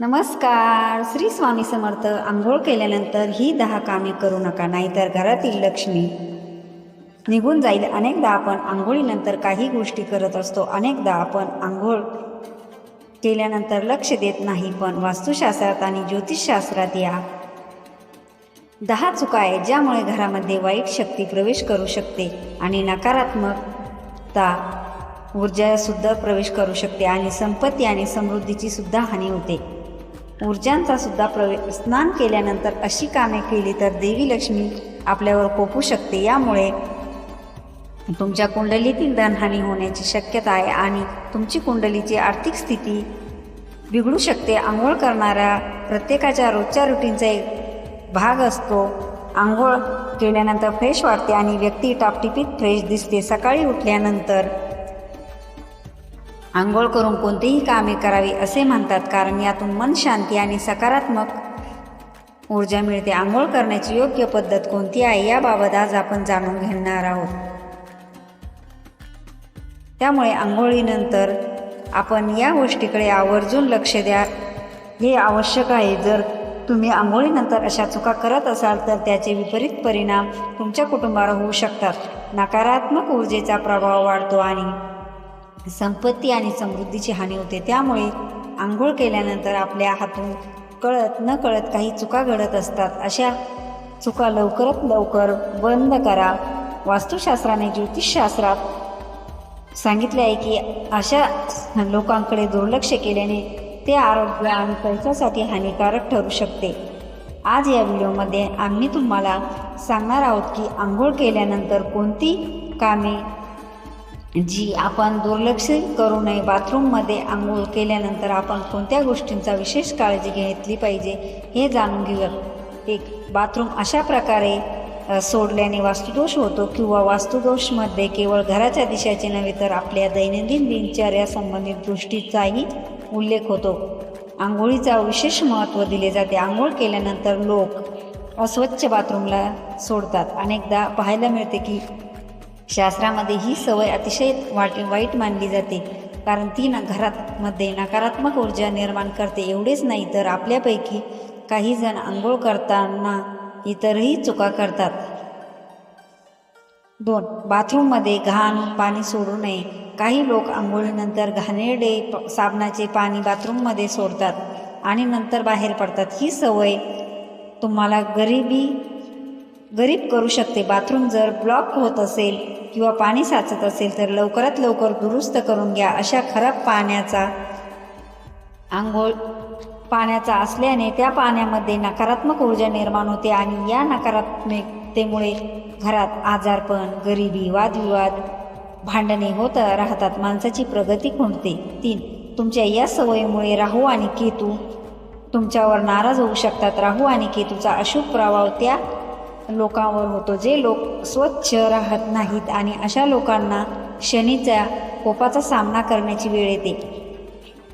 नमस्कार. श्री स्वामी समर्थ आंघोळ केल्यानंतर ही दहा कामे करू नका नाहीतर घरातील लक्ष्मी निघून जाईल. अनेकदा आपण आंघोळीनंतर काही गोष्टी करत असतो अनेकदा आपण आंघोळ केल्यानंतर लक्ष देत नाही पण वास्तुशास्त्रात आणि ज्योतिषशास्त्रात या दहा चुका आहेत ज्यामुळे घरामध्ये वाईट शक्ती प्रवेश करू शकते आणि नकारात्मकता ऊर्जासुद्धा प्रवेश करू शकते आणि संपत्ती आणि समृद्धीची सुद्धा हानी होते. ऊर्जांचा सुद्धा प्रवेश स्नान केल्यानंतर अशी कामे केली तर देवी लक्ष्मी आपल्यावर कोपू शकते. यामुळे तुमच्या कुंडलीतील धनहानी होण्याची शक्यता आहे आणि तुमची कुंडलीची आर्थिक स्थिती बिघडू शकते. आंघोळ करणाऱ्या प्रत्येकाच्या रोजच्या रुटीनचा एक भाग असतो. आंघोळ केल्यानंतर फ्रेश वाटते आणि व्यक्ती टापटिपीत फ्रेश दिसते. सकाळी उठल्यानंतर आंघोळ करून कोणतीही कामे करावी असे म्हणतात कारण यातून मन शांती आणि सकारात्मक ऊर्जा मिळते. आंघोळ करण्याची योग्य पद्धत कोणती आहे याबाबत आज आपण जाणून घेणार आहोत. त्यामुळे आंघोळीनंतर आपण या गोष्टीकडे आवर्जून लक्ष द्या. हे आवश्यक आहे. जर तुम्ही आंघोळीनंतर अशा चुका करत असाल तर त्याचे विपरीत परिणाम तुमच्या कुटुंबावर होऊ शकतात. नकारात्मक ऊर्जेचा प्रभाव वाढतो आणि संपत्ती आणि समृद्धीची हानी होते. त्यामुळे आंघोळ केल्यानंतर आपल्या हातून कळत न कळत काही चुका घडत असतात. अशा चुका लवकरात लवकर बंद करा. वास्तुशास्त्राने ज्योतिषशास्त्रात सांगितले आहे की अशा लोकांकडे दुर्लक्ष केल्याने ते आरोग्य आणि पैशासाठी हानिकारक ठरू शकते. आज या व्हिडिओमध्ये आम्ही तुम्हाला सांगणार आहोत की आंघोळ केल्यानंतर कोणती कामे जी आपण दुर्लक्ष करू नये बाथरूममध्ये आंघोळ केल्यानंतर आपण कोणत्या गोष्टींचा विशेष काळजी घेतली पाहिजे हे जाणून घेऊया. एक बाथरूम अशा प्रकारे सोडल्याने वास्तुदोष होतो किंवा वास्तुदोषमध्ये केवळ घराच्या दिशाचे नव्हे तर आपल्या दैनंदिन दिनचर्या संबंधित दृष्टीचाही उल्लेख होतो. आंघोळीचा विशेष महत्त्व दिले जाते. आंघोळ केल्यानंतर लोक अस्वच्छ बाथरूमला सोडतात. अनेकदा पाहायला मिळते की शास्त्रामध्ये ही सवय अतिशय वाट वाईट मानली जाते. कारण ती ना घरात मध्ये नकारात्मक ऊर्जा निर्माण करते. एवढेच नाही तर आपल्यापैकी काही जण आंघोळ करताना इतरही चुका करतात. दोन बाथरूममध्ये घाण पाणी सोडू नये. काही लोक आंघोळीनंतर घाणेरडे प- साबणाचे पाणी बाथरूममध्ये सोडतात आणि नंतर बाहेर पडतात. ही सवय तुम्हाला गरिबी गरीब करू शकते. बाथरूम जर ब्लॉक होत असेल किंवा पाणी साचत असेल तर लवकरात लवकर दुरुस्त करून घ्या. अशा खराब पाण्याचा आंघोळ पाण्याचा असल्याने त्या पाण्यामध्ये नकारात्मक ऊर्जा निर्माण होते आणि या नकारात्मकतेमुळे घरात आजारपण गरिबी वादविवाद भांडणे होत राहतात. माणसाची प्रगती खुंटते. तीन तुमच्या या सवयीमुळे राहू आणि केतू तुमच्यावर नाराज होऊ शकतात. राहू आणि केतूचा अशुभ प्रभाव त्या लोकांवर होतो. जे लोक स्वच्छ राहत नाहीत आणि अशा लोकांना शनीच्या कोपाचा सामना करण्याची वेळ येते.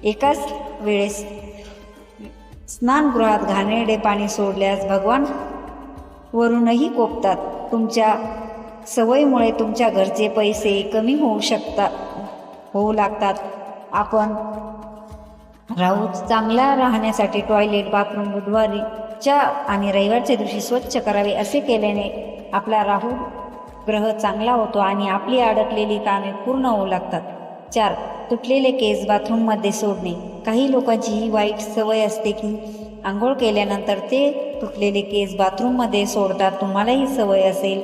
एकाच वेळेस स्नानगृहात घाणेरडे पाणी सोडल्यास भगवान वरूनही कोपतात. तुमच्या सवयीमुळे तुमच्या घरचे पैसे कमी होऊ शकतात होऊ लागतात. आपण राहू चांगला राहण्यासाठी टॉयलेट बाथरूम बुधवारीच्या आणि रविवारच्या दिवशी स्वच्छ करावे असे केल्याने आपला राहू ग्रह चांगला होतो आणि आपली अडकलेली कामे पूर्ण होऊ लागतात. चार तुटलेले केस बाथरूममध्ये सोडणे. काही लोकांची ही वाईट सवय असते की आंघोळ केल्यानंतर ते तुटलेले केस बाथरूममध्ये सोडतात. तुम्हाला ही सवय असेल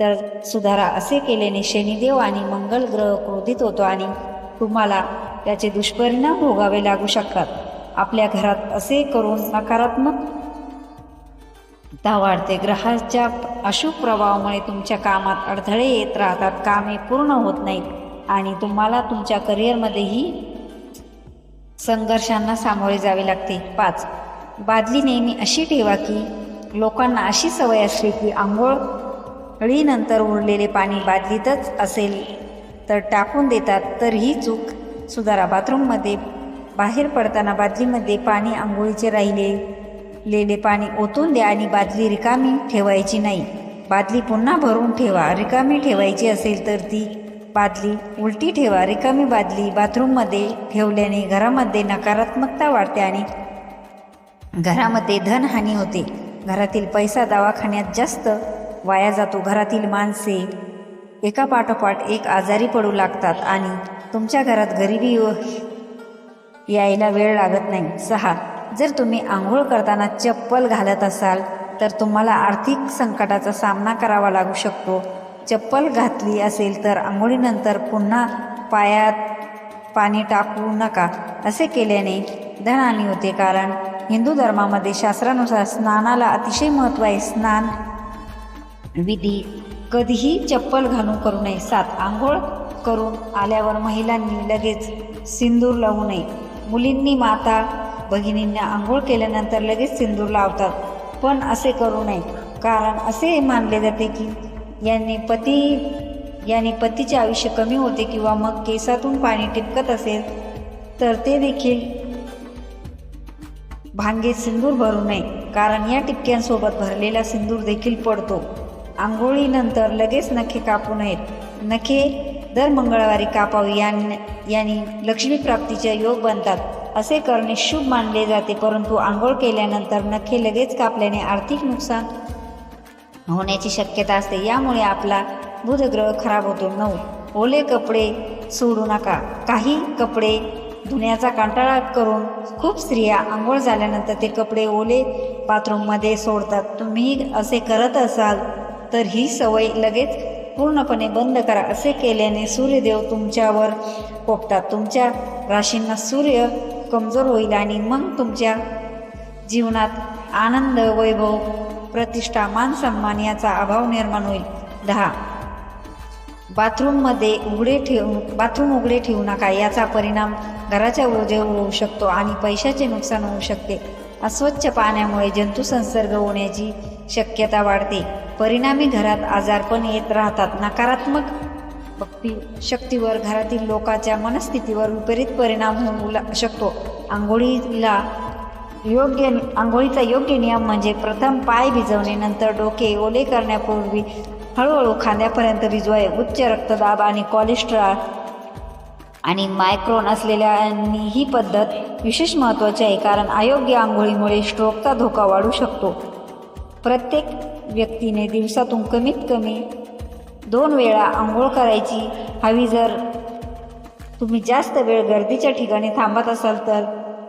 तर सुधारा. असे केल्याने शनिदेव आणि मंगळ ग्रह क्रोधित होतो आणि तुम्हाला त्याचे दुष्परिणाम भोगावे लागू शकतात. आपल्या घरात असे करून नकारात्मक वाढते ग्रहाच्या अशुभ प्रभावामुळे तुमच्या कामात अडथळे येत राहतात. कामे पूर्ण होत नाहीत आणि तुम्हाला तुमच्या करिअरमध्येही संघर्षांना सामोरे जावे लागते. पाच. बादली नेहमी अशी ठेवा की लोकांना अशी सवय असते की आंघोळीनंतर उरलेले पाणी बादलीतच असेल तर टाकून देतात. तर ही चूक सुधारा. बाथरूममध्ये बाहेर पडताना बादलीमध्ये पाणी आंघोळीचे राहिले. लेले पाणी ओतून द्या आणि बादली रिकामी ठेवायची नाही. बादली पुन्हा भरून ठेवा. रिकामी ठेवायची असेल तर ती बादली उलटी ठेवा. रिकामी बादली बाथरूममध्ये ठेवल्याने घरामध्ये नकारात्मकता वाढते आणि घरामध्ये धनहानी होते. घरातील पैसा दवाखान्यात जास्त वाया जातो. घरातील माणसे एका पाठोपाठ एक आजारी पडू लागतात आणि तुमच्या घरात गरिबी यायला वेळ लागत नाही. सहा जर तुम्ही आंघोळ करताना चप्पल घालत असाल तर तुम्हाला आर्थिक संकटाचा सामना करावा लागू शकतो. चप्पल घातली असेल तर आंघोळीनंतर पुन्हा पायात पाणी टाकू नका असे केल्याने धनहानी होते. कारण हिंदू धर्मामध्ये शास्त्रानुसार स्नानाला अतिशय महत्त्व आहे. स्नान विधी कधीही चप्पल घालून करू नये. सात आंघोळ करून आल्यावर महिलांनी लगेच सिंदूर लावू नये. मुलींनी माता भगिनींना आंघोळ केल्यानंतर लगेच सिंदूर लावतात. पण असे करू नये. कारण असे मानले जाते की यांनी पती याने पतीचे आयुष्य कमी होते किंवा मग केसातून पाणी टिपकत असेल तर ते देखील भांगे सिंदूर भरू नये. कारण या टिपक्यांसोबत भरलेला सिंदूर देखील पडतो. आंघोळीनंतर लगेच नखे कापू नयेत. नखे दर मंगळवारी कापावी या यांनी लक्ष्मी प्राप्तीचे योग बनतात. असे करणे शुभ मानले जाते परंतु आंघोळ केल्यानंतर नखे लगेच कापल्याने आर्थिक नुकसान होण्याची शक्यता असते. यामुळे आपला बुधग्रह खराब होतो. नऊ. ओले कपडे सोडू नका. काही कपडे धुण्याचा कंटाळा करून खूप स्त्रिया आंघोळ झाल्यानंतर ते कपडे ओले बाथरूममध्ये सोडतात. तुम्ही असे करत असाल तर ही सवय लगेच पूर्णपणे बंद करा. असे केल्याने सूर्यदेव तुमच्यावर कोपतात. तुमच्या राशींना सूर्य कमजोर होईल आणि मग तुमच्या जीवनात आनंद वैभव प्रतिष्ठा मान सन्मान याचा अभाव निर्माण होईल. दहा. बाथरूममध्ये उघडे ठेवू बाथरूम उघडे ठेवू नका. याचा परिणाम घराच्या ऊर्जेवर होऊ शकतो आणि पैशाचे नुकसान होऊ शकते. अस्वच्छ पाण्यामुळे जंतुसंसर्ग होण्याची शक्यता वाढते. परिणामी घरात आजारपण येत राहतात. नकारात्मक भक्ती शक्तीवर घरातील लोकांच्या मनस्थितीवर विपरीत परिणाम होऊ शकतो. आंघोळीला योग्य आंघोळीचा योग्य नियम म्हणजे प्रथम पाय भिजवणे नंतर डोके ओले करण्यापूर्वी हळूहळू खांद्यापर्यंत भिजवाय उच्च रक्तदाब आणि कोलेस्ट्रॉल आणि मायक्रोन असलेल्यांनी ही पद्धत विशेष महत्त्वाची आहे कारण अयोग्य आंघोळीमुळे स्ट्रोकचा धोका वाढू शकतो. प्रत्येक व्यक्तीने दिवसातून कमीत कमी दोन वेळा आंघोळ करायची. हवी जर तुम्ही जास्त वेळ गर्दीच्या ठिकाणी थांबत असाल तर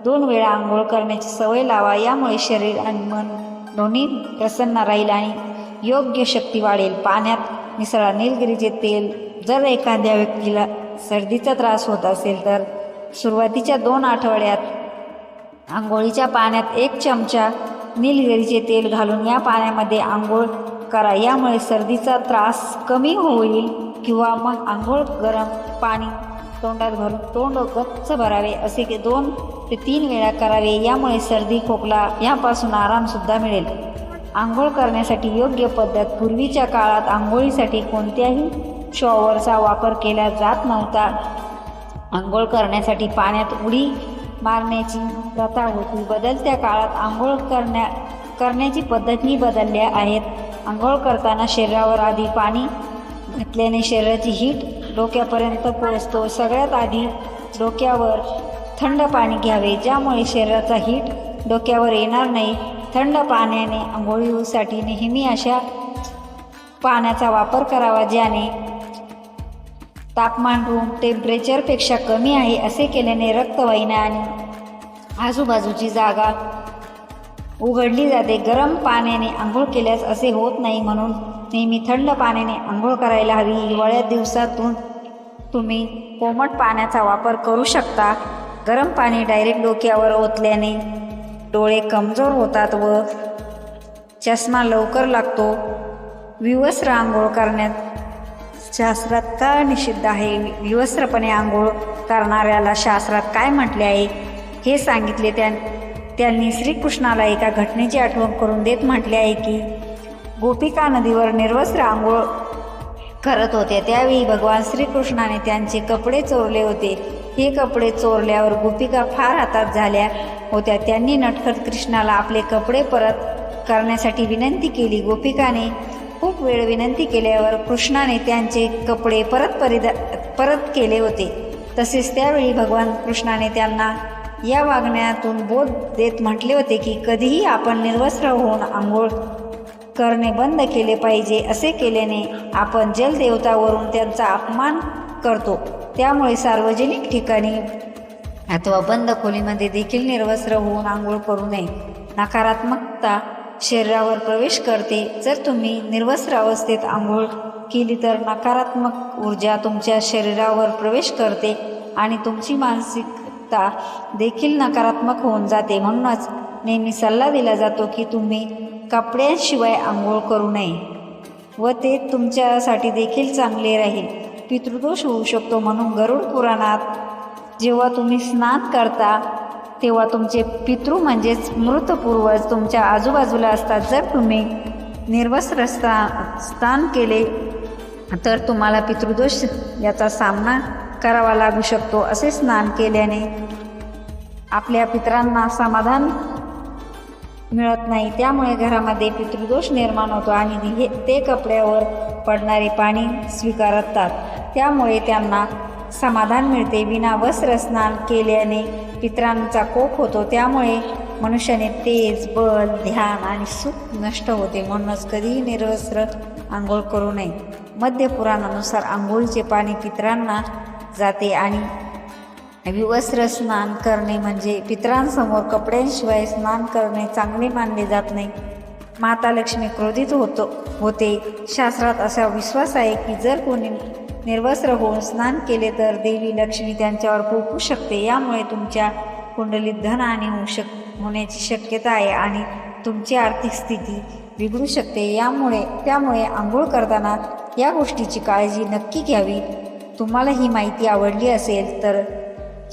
दोन वेळा आंघोळ करण्याची सवय लावा. यामुळे शरीर आणि मन दोन्ही प्रसन्न राहील आणि योग्य शक्ती वाढेल. पाण्यात मिसळा निलगिरीचे तेल. जर एखाद्या व्यक्तीला सर्दीचा त्रास होत असेल तर सुरुवातीच्या दोन आठवड्यात आंघोळीच्या पाण्यात एक चमचा निलगिरीचे तेल घालून या पाण्यामध्ये आंघोळ करा. यामुळे सर्दीचा त्रास कमी होईल किंवा मग आंघोळ गरम पाणी तोंडात भरून तोंड गच्च भरावे असे की दोन ते तीन वेळा करावे. यामुळे सर्दी खोकला यापासून आरामसुद्धा मिळेल. आंघोळ करण्यासाठी योग्य पद्धत. पूर्वीच्या काळात आंघोळीसाठी कोणत्याही शॉवरचा वापर केला जात नव्हता. आंघोळ करण्यासाठी पाण्यात उडी मारण्याची प्रथा होती. बदलत्या काळात आंघोळ करण्या करण्याची पद्धती बदलल्या आहेत. आंघोळ करताना शरीरावर आधी पाणी घातल्याने शरीराची हीट डोक्यापर्यंत पोहोचतो. सगळ्यात आधी डोक्यावर थंड पाणी घ्यावे ज्यामुळे शरीराचा हीट डोक्यावर येणार नाही. थंड पाण्याने आंघोळीसाठी नेहमी अशा पाण्याचा वापर करावा ज्याने तापमान रूम टेम्परेचरपेक्षा कमी आहे असे केल्याने रक्तवाहिन्या आणि आजूबाजूची जागा उघडली जाते. गरम पाण्याने आंघोळ केल्यास असे होत नाही म्हणून नेहमी थंड पाण्याने आंघोळ करायला हवी. हिवाळ्यात दिवसातून तुम्ही कोमट पाण्याचा वापर करू शकता. गरम पाणी डायरेक्ट डोक्यावर ओतल्याने डोळे कमजोर होतात व चष्मा लवकर लागतो. विवस्त्र आंघोळ करण्यात शास्त्रात का निषिद्ध आहे. विवस्त्रपणे आंघोळ करणाऱ्याला शास्त्रात काय म्हटले आहे? हे सांगितले त्या त्यांनी श्रीकृष्णाला एका घटनेची आठवण करून देत म्हटले आहे की गोपिका नदीवर निर्वस्त्र आंघोळ करत होते त्यावेळी भगवान श्रीकृष्णाने त्यांचे कपडे चोरले होते. हे कपडे चोरल्यावर गोपिका फार हातात झाल्या होत्या. त्यांनी नटखट कृष्णाला आपले कपडे परत करण्यासाठी विनंती केली. गोपिकाने खूप वेळ विनंती केल्यावर कृष्णाने त्यांचे कपडे परत परिदा परत केले होते. तसेच त्यावेळी भगवान कृष्णाने त्यांना या वागण्यातून बोध देत म्हटले होते की कधीही आपण निर्वस्त्र होऊन आंघोळ करणे बंद केले पाहिजे. असे केल्याने आपण जलदेवतावरून त्यांचा अपमान करतो. त्यामुळे सार्वजनिक ठिकाणी अथवा बंद खोलीमध्ये देखील निर्वस्त्र होऊन आंघोळ करू नये. नकारात्मकता शरीरावर प्रवेश करते. जर तुम्ही निर्वस्त्र अवस्थेत आंघोळ केली तर नकारात्मक ऊर्जा तुमच्या शरीरावर प्रवेश करते आणि तुमची मानसिकता देखील नकारात्मक होऊन जाते. म्हणूनच नेहमी सल्ला दिला जातो की तुम्ही कपड्यांशिवाय आंघोळ करू नये व ते तुमच्यासाठी देखील चांगले राहील. पितृदोष होऊ शकतो म्हणून गरुड पुराणात जेव्हा तुम्ही स्नान करता तेव्हा तुमचे पितृ म्हणजेच मृत पूर्वज तुमच्या आजूबाजूला असतात. जर तुम्ही निर्वस्त्र स्था स्नान केले तर तुम्हाला पितृदोष याचा सामना करावा लागू शकतो असे स्नान केल्याने आपल्या पितरांना समाधान मिळत नाही. त्यामुळे घरामध्ये पितृदोष निर्माण होतो आणि हे ते कपड्यावर पडणारे पाणी स्वीकारतात. त्यामुळे त्यांना समाधान मिळते. विना वस्त्र स्नान केल्याने पितरांचा कोप होतो. त्यामुळे मनुष्याने तेज बल ध्यान आणि सुख नष्ट होते. म्हणूनच कधीही निर्वस्त्र आंघोळ करू नये. मध्य पुराणानुसार आंघोळीचे पाणी पितरांना जाते आणि विवस्त्र स्नान करणे म्हणजे पितरांसमोर कपड्यांशिवाय स्नान करणे चांगले मानले जात नाही. माता लक्ष्मी क्रोधित होतो होते. शास्त्रात असा विश्वास आहे की जर कोणी निर्वस्त्र होऊन स्नान केले तर देवी लक्ष्मी त्यांच्यावर पोपू शकते. यामुळे तुमच्या कुंडलीत धनहानी होऊ शक होण्याची शक्यता आहे आणि तुमची आर्थिक स्थिती बिघडू शकते. यामुळे त्यामुळे आंघोळ करताना या गोष्टीची काळजी नक्की घ्यावी. तुम्हाला ही माहिती आवडली असेल तर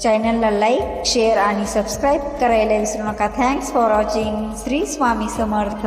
चॅनलला लाईक शेअर आणि सबस्क्राईब करायला विसरू नका. Thanks for watching. Shri Swami Samarth.